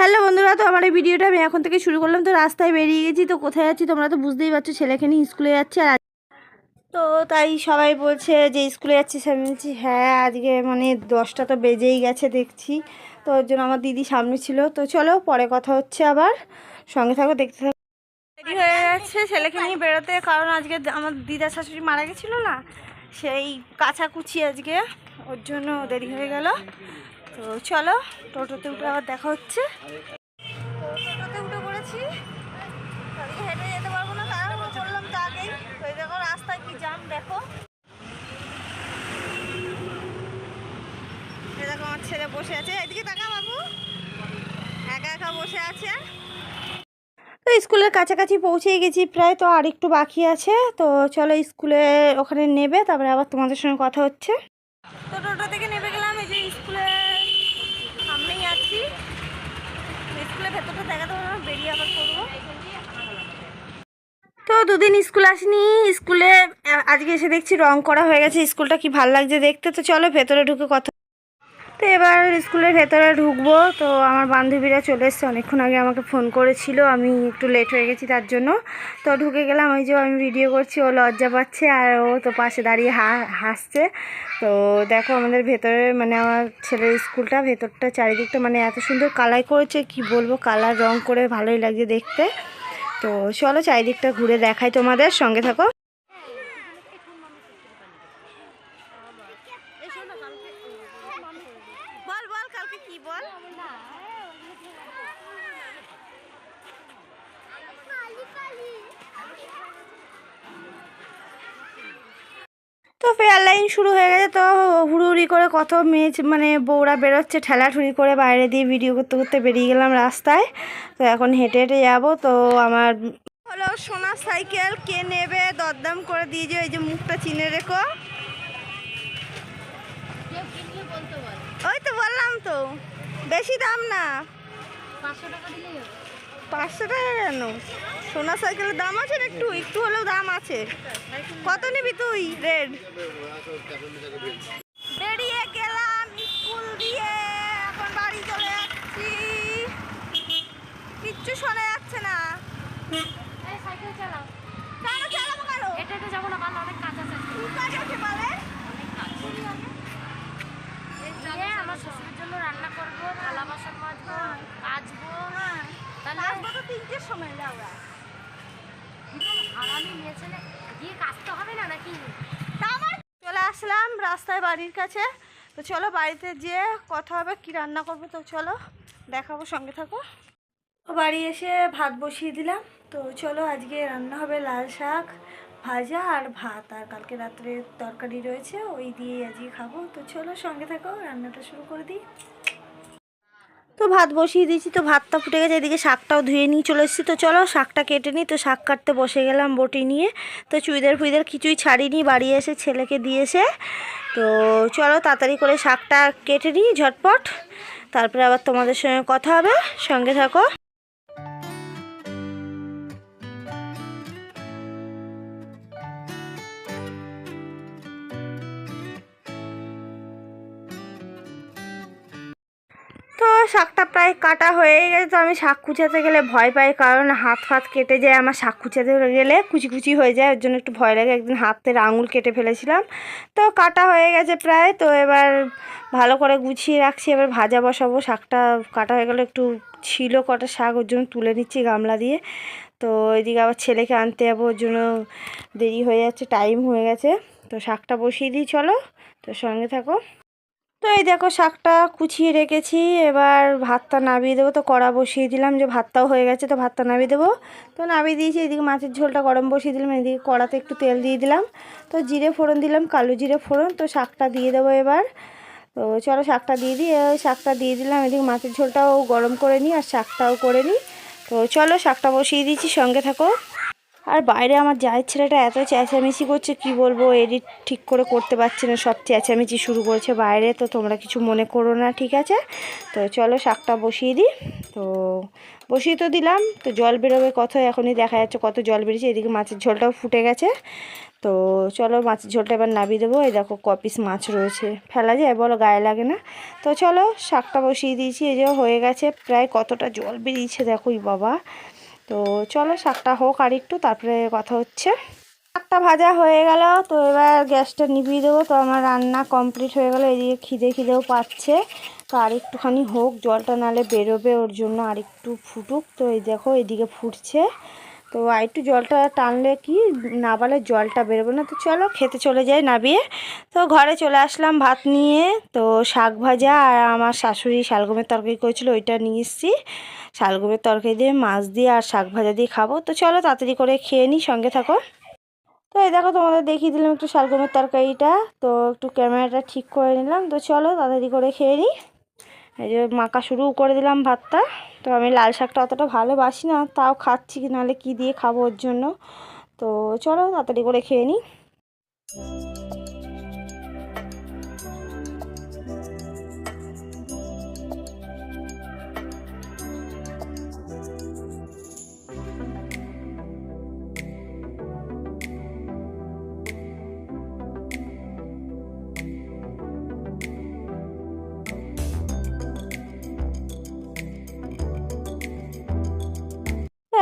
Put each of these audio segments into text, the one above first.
Hello বন্ধুরা, তো আমার এই ভিডিওটা আমি এখন থেকে শুরু করলাম। তো রাস্তায় বেরিয়ে গেছি, তো কোথায় যাচ্ছি তোমরা তো বুঝতেই পারছ ছেলেকে নিয়ে স্কুলে যাচ্ছে আর তো তাই সবাই বলছে যে স্কুলে যাচ্ছিস আমি বলছি হ্যাঁ আজকে মানে দশটা তো বেজেই গেছে দেখছি। তো ওর জন্য আমার দিদি সামনে ছিল। তো চলো, পরে কথা হচ্ছে আবার। সঙ্গে থাকো, দেখতে থাকো। দেরি হয়ে যাচ্ছে ছেলেকে নিয়ে বেরোতে, কারণ আজকে আমার দিদা শাশুড়ি মারা গেছিল না? সেই কাচাকুচি আজকে, ওর জন্য দেরি হয়ে গেল। তো চলো টোটোতে উঠে আবার দেখা হচ্ছে। তো টোটোতে উঠে পড়েছি। হেঁটে যেতে পারব না তাড়াহুড়ো করলাম তো আগেই। দেখো রাস্তায় কি জাম দেখো। এই দেখো আমার ছেলে বসে আছে। এদিকে তাকা বাবু। একা একা বসে আছে। তো স্কুলের কাছাকাছি পৌঁছেই গেছি প্রায় তো আর একটু বাকি আছে। তো চলো স্কুলে ওখানে নেবে তারপরে আবার তোমাদের সঙ্গে কথা হচ্ছে। তো টোটো থেকে নেমে গেলাম এই যে স্কুলে সামনেই আছি স্কুলের ভেতরটা দেখাতে পারব না বেরিয়ে আবার করব তো দুদিন স্কুল আসিনি, স্কুলে আজকে এসে দেখছি রং করা হয়ে গেছে, স্কুলটা কি ভালো লাগছে দেখতে। তো চলো ভেতরে ঢুকে কথা তো এবার স্কুলের ভেতরে ঢুকবো। তো আমার বান্ধবীরা চলে এসছে, অনেকক্ষণ আগে আমাকে ফোন করেছিল, আমি একটু লেট হয়ে গেছি তার জন্য। তো ঢুকে গেলাম, ওই যে আমি ভিডিও করছি, ও লজ্জা পাচ্ছে আর ও তো পাশে দাঁড়িয়ে হাসছে। তো দেখো আমাদের ভেতরে মানে আমার ছেলের স্কুলটা, ভেতরটা চারিদিকটা মানে এত সুন্দর কালার করেছে, কি বলব কালার রং করে ভালোই লাগছে দেখতে। তো চলো চারিদিকটা ঘুরে দেখাই তোমাদের সঙ্গে থাকো বল বল কালকে কি বল তো ফেয়ার লাইন শুরু হয়ে গেছে, তো হুড়ুহুড়ি করে কত মেয়ে মানে বউরা বেরোচ্ছে ঠেলাঠুরি করে বাইরে দিয়ে ভিডিও করতে করতে বেরিয়ে গেলাম রাস্তায়। তো এখন হেঁটে হেঁটে যাব, তো আমার হলো সোনার সাইকেল কে নেবে? দরদাম করে দিয়ে যে এই যে মুখটা চিনে রেখো। ওই তো বললাম তো, বেশি দাম না। পাঁচশো টাকা কেন? সোনা সাইকেলের দাম আছে না একটু? একটু হলেও দাম আছে। কত নিবি তুই, রেড? বেরিয়ে গেলাম কিচ্ছু শোনা যাচ্ছে না। সাইকেল চালাও কেন চালাবো কেন এটা এটা যাব না ভালো অনেক কাজ আছে কি কাজ আছে বলে গিয়ে আমার শ্বশুরের জন্য রান্না করব থালা বাসন মাজবো কাচবো তাহলে আসব তো তিনটের সময় যাওয়া হারামি মেয়ে ছেলে গিয়ে কাচতে হবে না নাকি? চলে আসলাম রাস্তায় বাড়ির কাছে। তো চলো বাড়িতে যেয়ে কথা হবে, কি রান্না করব তো চলো দেখাবো, সঙ্গে থাকো। বাড়ি এসে ভাত বসিয়ে দিলাম। তো চলো আজকে রান্না হবে লাল শাক ভাজা আর ভাত, আর কালকে রাত্রে তরকারি রয়েছে, ওই দিয়ে আজকে খাব। তো চলো সঙ্গে থাকো, রান্নাটা শুরু করে দিই। তো ভাত বসিয়ে দিয়েছি, তো ভাতটা ফুটে গেছে, এদিকে শাকটাও ধুয়ে নিয়ে চলে এসেছি। তো চলো শাকটা কেটে নিই, তো শাক কাটতে বসে গেলাম বটি নিয়ে। তো চুইদার ফুইদার কিছুই ছাড়িনি, বাড়ি এসে ছেলেকে দিয়েছে। তো চলো তাড়াতাড়ি করে শাকটা কেটে নিই ঝটপট। তারপরে আবার তোমাদের সঙ্গে কথা হবে, সঙ্গে থাকো। শাকটা প্রায় কাটা হয়ে গেছে। তো আমি শাক কুচাতে গেলে ভয় পাই, কারণ হাত ফাত কেটে যায়, আমার শাক কুচাতে গেলে কুচি কুচি হয়ে যায়, ওর জন্য একটু ভয় লাগে। একদিন হাতের আঙুল কেটে ফেলেছিলাম। তো কাটা হয়ে গেছে প্রায়। তো এবার ভালো করে গুছিয়ে রাখছি। এবার ভাজা বসাবো। শাকটা কাটা হয়ে গেলে একটু ছিল কটা শাক, ওর জন্য তুলে নিচ্ছি গামলা দিয়ে। তো এদিকে আবার ছেলেকে আনতে যাব, ওর জন্য দেরি হয়ে যাচ্ছে টাইম হয়ে গেছে। তো শাকটা বসিয়ে দিই, চলো। তো সঙ্গে থাকো। তো এই দেখো শাকটা কুচিয়ে রেখেছি, এবার ভাতটা নামিয়ে দেবো। তো কড়া বসিয়ে দিলাম, যে ভাতটাও হয়ে গেছে, তো ভাতটা নামিয়ে দেবো। তো নামিয়ে দিয়েছি, এদিকে মাছের ঝোলটা গরম বসিয়ে দিলাম, এদিকে কড়াতে একটু তেল দিয়ে দিলাম। তো জিরে ফোড়ন দিলাম, কালো জিরে ফোড়ন, তো শাকটা দিয়ে দেবো এবার। তো চলো শাকটা দিয়ে দিই শাকটা দিয়ে দিলাম, এদিকে মাছের ঝোলটাও গরম করে নিই, আর শাকটাও করে নিই। তো চলো শাকটা বসিয়ে দিয়েছি, সঙ্গে থাকো। আর বাইরে আমার জায়ের ছেলেটা এত চেঁচামেচি করছে, কি বলব? এডিট ঠিক করে করতে পারছে না, সব চেঁচামেচি শুরু করেছে বাইরে, তো তোমরা কিছু মনে করো না, ঠিক আছে? তো চলো শাকটা বসিয়ে দিই। তো বসিয়ে তো দিলাম, তো জল বেরোবে কত এখনই দেখা যাচ্ছে কত জল বেরিয়েছে, এদিকে মাছের ঝোলটাও ফুটে গেছে। তো চলো মাছের ঝোলটা এবার নামিয়ে দেবো, এই দেখো কপিস মাছ রয়েছে। ফেলা যায়, বলো গায়ে লাগে না। তো চলো শাকটা বসিয়ে দিয়েছি, এই যে হয়ে গেছে, প্রায় কতটা জল বেরিয়েছে দেখোই বাবা। তো চলো শাকটা হোক আর একটু, তারপরে কথা হচ্ছে। শাকটা ভাজা হয়ে গেল, তো এবার গ্যাসটা নিভিয়ে দেবো। তো আমার রান্না কমপ্লিট হয়ে গেলো, এদিকে খিদে খিদেও পাচ্ছে। তো আর একটুখানি হোক, জলটা নালে বেরোবে, ওর জন্য আর একটু ফুটুক। তো এই দেখো, এদিকে ফুটছে। তো আর একটু জলটা টানলে কি? না বলে জলটা বেরোবে না। তো চলো খেতে চলে যাই নাবিয়ে। তো ঘরে চলে আসলাম ভাত নিয়ে। তো শাক ভাজা আর আমার শাশুড়ি শালগমের তরকারি করেছিল, ওইটা নিয়ে এসেছি। শালগমের তরকারি দিয়ে মাছ দিয়ে আর শাক ভাজা দিয়ে খাব। তো চলো তাড়াতাড়ি করে খেয়ে নিই, সঙ্গে থাকো। তো এই দেখো তোমাদের দেখিয়ে দিলাম একটু শালগমের তরকারিটা। তো একটু ক্যামেরাটা ঠিক করে নিলাম। তো চলো তাড়াতাড়ি করে খেয়ে নিই। এই যে মাখা শুরু করে দিলাম ভাতটা। তো আমি লাল শাকটা অতটা ভালোবাসি না, তাও খাচ্ছি নাহলে কী দিয়ে খাব ওর জন্য। তো চলো তাড়াতাড়ি করে খেয়ে নিই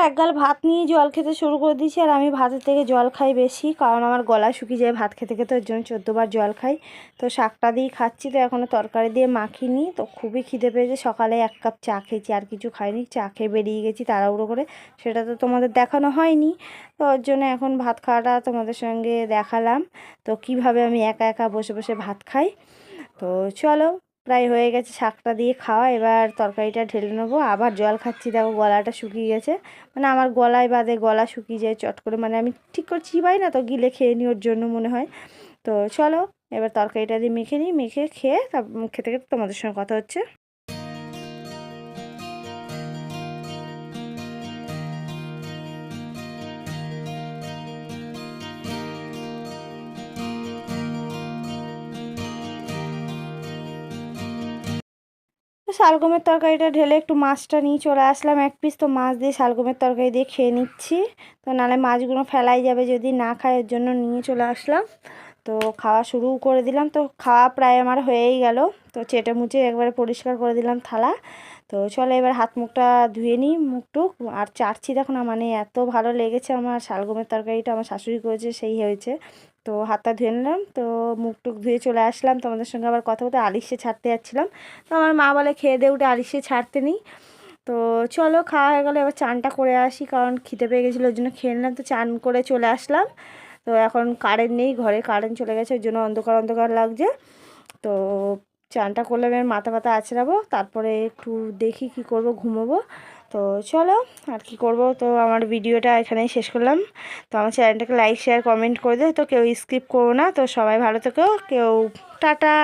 এক গাল ভাত নিয়ে জল খেতে শুরু করে দিয়েছি আর আমি ভাতের থেকে জল খাই বেশি, কারণ আমার গলা শুকিয়ে যায় ভাত খেতে খেতে, ওর জন্য চোদ্দোবার জল খাই। তো শাকটা দিয়েই খাচ্ছি, তো এখনও তরকারি দিয়ে মাখিনি, তো খুবই খিদে পেয়েছে। সকালে এক কাপ চা খেয়েছি, আর কিছু খাইনি, চা খেয়ে বেরিয়ে গেছি তাড়াহুড়ো করে। সেটা তো তোমাদের দেখানো হয়নি, তো ওর জন্য এখন ভাত খাওয়াটা তোমাদের সঙ্গে দেখালাম। তো কীভাবে আমি একা একা বসে বসে ভাত খাই? তো চলো প্রায় হয়ে গেছে শাকটা দিয়ে খাওয়া। এবার তরকারিটা ঢেলে নেব। আবার জল খাচ্ছি। দেখো গলাটা শুকিয়ে গেছে। মানে আমার গলায় বাদে গলা শুকিয়ে যায় চট করে। মানে আমি ঠিক করে চিবাই না তো, গিলে খেয়ে নিই ওর জন্য মনে হয়। তো চলো, এবার তরকারিটা দিয়ে মেখে নিই। মেখে খেয়ে খেতে খেতে তোমাদের সঙ্গে কথা হচ্ছে। শালগমের তরকারিটা ঢেলে একটু মাছটা নিয়ে চলে আসলাম। এক পিস তো মাছ দিয়ে শালগমের তরকারি দিয়ে খেয়ে নিচ্ছি। তো নাহলে মাছগুলো ফেলাই যাবে যদি না খায় ওর জন্য নিয়ে চলে আসলাম। তো খাওয়া শুরু করে দিলাম। তো খাওয়া প্রায় আমার হয়েই গেল। তো চেটে মুচে একবারে পরিষ্কার করে দিলাম থালা। তো চলো এবার হাত মুখটা ধুয়ে নিই মুখটুক। আর চাটছি দেখো না মানে এত ভালো লেগেছে আমার শালগমের তরকারিটা। আমার শাশুড়ি করেছে, সেই হয়েছে। তো হাতটা ধুয়ে নিলাম, তো মুখ টুক ধুয়ে চলে আসলাম। তোমাদের সঙ্গে আবার কথা বলতে আলিশে ছাড়তে যাচ্ছিলাম। তো আমার মা বলে, খেয়ে দিয়ে উঠে আলিশে ছাড়তে নিই। তো চলো, খাওয়া হয়ে গেলে, এবার চানটা করে আসি, কারণ খিদে পেয়ে গেছিল, ওই জন্য খেয়ে নিলাম। তো চান করে চলে আসলাম। তো এখন কারেন্ট নেই, ঘরে কারেন্ট চলে গেছে, ওই জন্য অন্ধকার অন্ধকার লাগছে। তো চানটা করলে আমি মাথা পাতা আছড়াবো, তারপরে একটু দেখি কি করব, ঘুমোবো। তো চলো, আর কি করব? তো আমার ভিডিওটা এখানেই শেষ করলাম। তো আমার চ্যানেলটাকে লাইক শেয়ার কমেন্ট করে দে। তো কেউ স্কিপ করো না। তো সবাই ভালো থেকো। কেউ টাটা।